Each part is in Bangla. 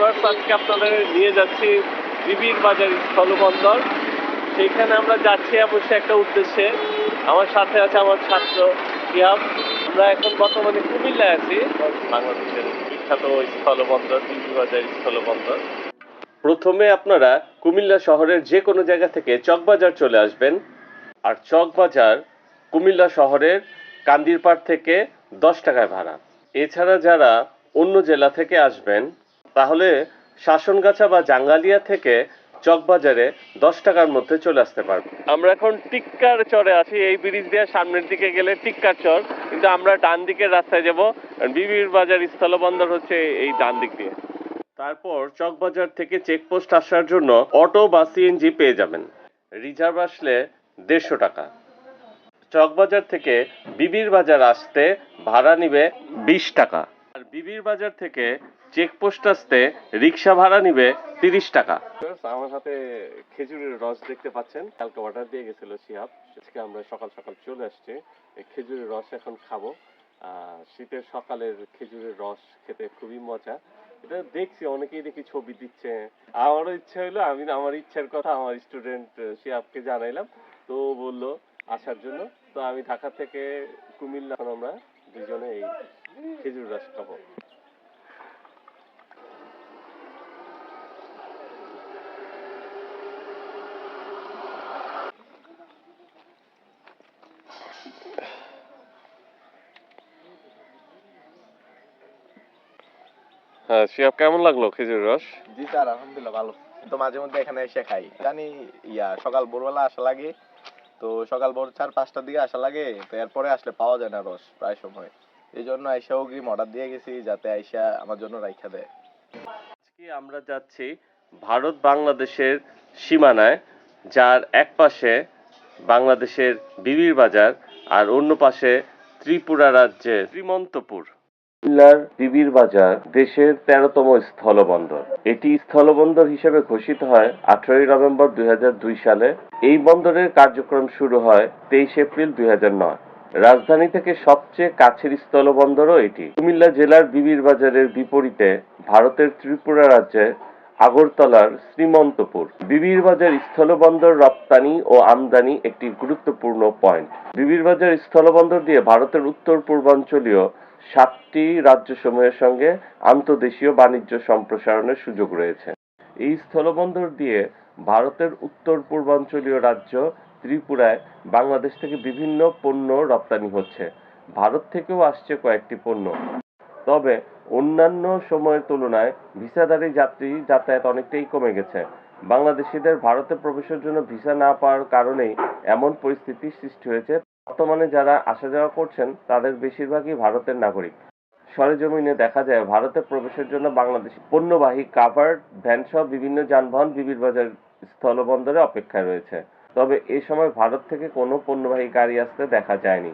ভিউয়ার্স আজকে আপনাদের নিয়ে যাচ্ছি বিবির বাজার স্থলবন্দর। সেইখানে আমরা যাচ্ছি অবশ্যই একটা উদ্দেশ্যে। আমার সাথে আছে আমার ছাত্র ইহাব আমরা এখন বর্তমানে কুমিল্লায় আছি। বাংলাদেশের বিখ্যাত স্থলবন্দর বিবির বাজার স্থলবন্দর। প্রথমে আপনারা কুমিল্লা শহরের যে কোনো জায়গা থেকে চকবাজার চলে আসবেন। আর চকবাজার কুমিল্লা শহরের কান্দিরপাড় থেকে দশ টাকায় ভাড়া। এছাড়া যারা অন্য জেলা থেকে আসবেন তাহলে শাসনগাছা বা জাঙ্গালিয়া থেকে চকবাজারে দশ টাকার মধ্যে চলে আসতে পারবেন আমরা এখন টিক্কার চরে আছি এই ব্রিজ দিয়ে সামনের দিকে গেলে টিক্কার চর কিন্তু আমরা ডান দিকের রাস্তায় যাব। বিবির বাজার স্থলবন্দর হচ্ছে এই ডান দিক দিয়ে। তারপর চকবাজার থেকে চেকপোস্ট আসার জন্য অটো বা সিএনজি পেয়ে যাবেন। রিজার্ভ আসলে দেড়শো টাকা। চকবাজার থেকে বিবির বাজার আসতে ভাড়া নিবে বিশ টাকা। আর বিবির বাজার থেকে চেকপোস্ট আসতে রিক্সা ভাড়া নিবে তিরিশ টাকা। আমার হাতে খেজুরের রস দেখতে পাচ্ছেন। কালকে অর্ডার দিয়ে গেছিল শিহাব আজকে আমরা সকাল সকাল চলে আসছি। খেজুরের রস এখন খাব। শীতের সকালের খেজুরের রস খেতে খুবই মজা। এটা দেখছি, অনেকেই দেখি ছবি দিচ্ছে। আমারও ইচ্ছা হলো আমি আমার ইচ্ছার কথা আমার স্টুডেন্ট শিহাবকে জানাইলাম। তো বলল আসার জন্য। তো আমি ঢাকা থেকে কুমিল্লা আমরা দুজনে এই খেজুর রস খাব। হ্যাঁ শিহাব কেমন লাগল খেজুর রস? জি স্যার আলহামদুলিল্লাহ ভালো। তো মাঝে মধ্যে এখানে এসে খাই। জানি ইয়া সকাল ভোরবেলা আসা লাগে তো সকাল ভোর চার পাঁচটার দিকে আসা লাগে তো এরপরে আসলে পাওয়া যায় না রস প্রায় সময়। এই জন্য আইসা অগ্রিম অর্ডার দিয়ে গেছি যাতে আইসা আমার জন্য রাইখা দেয়। আজকে আমরা যাচ্ছি ভারত বাংলাদেশের সীমানায় যার এক পাশে বাংলাদেশের বিবির বাজার আর অন্য পাশে ত্রিপুরা রাজ্যের শ্রীমন্তপুর। কুমিল্লার বিবির বাজার দেশের তেরোতম স্থলবন্দর। এটি স্থলবন্দর হিসেবে ঘোষিত হয় আঠারোই নভেম্বর দুই সালে। এই বন্দরের কার্যক্রম শুরু হয় তেইশ এপ্রিল দুই রাজধানী থেকে সবচেয়ে কাছের স্থলবন্দরও এটি। কুমিল্লা জেলার বিবির বাজারের বিপরীতে ভারতের ত্রিপুরা রাজ্যে আগরতলার শ্রীমন্তপুর। বিবির বাজার স্থলবন্দর রপ্তানি ও আমদানি একটি গুরুত্বপূর্ণ পয়েন্ট। বিবির বাজার স্থলবন্দর দিয়ে ভারতের উত্তর পূর্বাঞ্চলীয় সাতটি রাজ্যসমূহের সঙ্গে আন্তদেশীয় বাণিজ্য সম্প্রসারণের সুযোগ রয়েছে। এই স্থলবন্দর দিয়ে ভারতের উত্তর পূর্বাঞ্চলীয় রাজ্য ত্রিপুরায় বাংলাদেশ থেকে বিভিন্ন পণ্য রপ্তানি হচ্ছে। ভারত থেকেও আসছে কয়েকটি পণ্য। তবে অন্যান্য সময়ের তুলনায় ভিসাধারী যাত্রী যাতায়াত অনেকটাই কমে গেছে। বাংলাদেশিদের ভারতে প্রবেশের জন্য ভিসা না পাওয়ার কারণেই এমন পরিস্থিতির সৃষ্টি হয়েছে বর্তমানে যারা আসা যাওয়া করছেন, তাদের বেশিরভাগই ভারতের নাগরিক। সরেজমিনে দেখা যায়, ভারতে প্রবেশের জন্য বাংলাদেশি পণ্যবাহী কাভার্ড, ভ্যান সহ বিভিন্ন যানবাহন বিবির বাজার স্থলবন্দরে অপেক্ষায় রয়েছে। তবে এ সময় ভারত থেকে কোনো পণ্যবাহী গাড়ি আসতে দেখা যায়নি।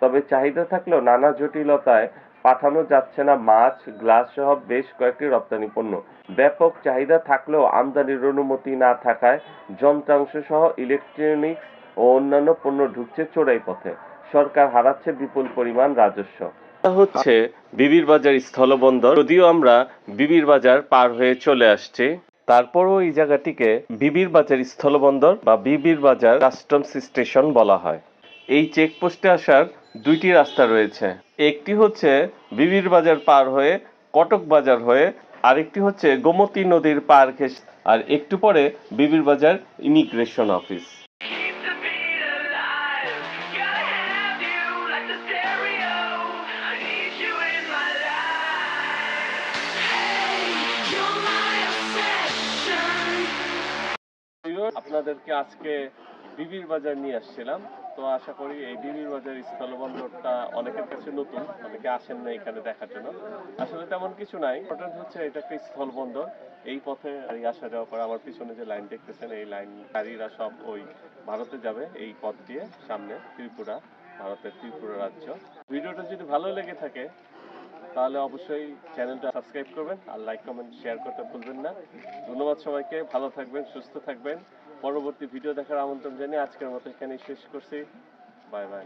তবে চাহিদা থাকলেও নানা জটিলতায় পাঠানো যাচ্ছে না মাছ, গ্লাস সহ বেশ কয়েকটি রপ্তানি পণ্য। ব্যাপক চাহিদা থাকলেও আমদানির অনুমতি না থাকায় যন্ত্রাংশ সহ ইলেকট্রনিক্স ও অন্যান্য পণ্য ঢুকছে চোরাই পথে। সরকার হারাচ্ছে বিপুল পরিমাণ রাজস্ব। হচ্ছে বিবির বাজার স্থলবন্দর। যদিও আমরা বিবির বাজার পার হয়ে চলে আসছি, তারপরও এই জায়গাটিকে বিবির বাজার স্থলবন্দর বা বিবির বাজার কাস্টমস স্টেশন বলা হয়। এই চেকপোস্টে আসার দুইটি রাস্তা রয়েছে। একটি হচ্ছে বিবির বাজার পার হয়ে কটক বাজার হয়ে, আরেকটি হচ্ছে গোমতী নদীর পার ঘেঁষে, আর একটু পরে বিবির বাজার ইমিগ্রেশন অফিস। আপনাদেরকে আজকে বিবির বাজার নিয়ে আসছিলাম। তো আশা করি এই বিবির বাজার স্থলবন্দরটা অনেকের কাছে নতুন, অনেকে আসেন না এখানে দেখার জন্য। আসলে তেমন কিছু নাই। ইম্পর্টেন্ট হচ্ছে এটা একটা স্থলবন্দর। এই পথে গাড়ি আসা যাওয়া করে, আমার পিছনে যে লাইন দেখতেছেন, এই লাইন গাড়িরা সব ওই ভারতে যাবে এই পথ দিয়ে সামনে ত্রিপুরা, ভারতের ত্রিপুরা রাজ্য। ভিডিওটা যদি ভালো লেগে থাকে, তাহলে অবশ্যই চ্যানেলটা সাবস্ক্রাইব করবেন আর লাইক কমেন্ট শেয়ার করতে ভুলবেন না। ধন্যবাদ সবাইকে। ভালো থাকবেন, সুস্থ থাকবেন। পরবর্তী ভিডিও দেখার আমন্ত্রণ জানিয়ে আজকের মতো এখানেই শেষ করছি। Bye bye.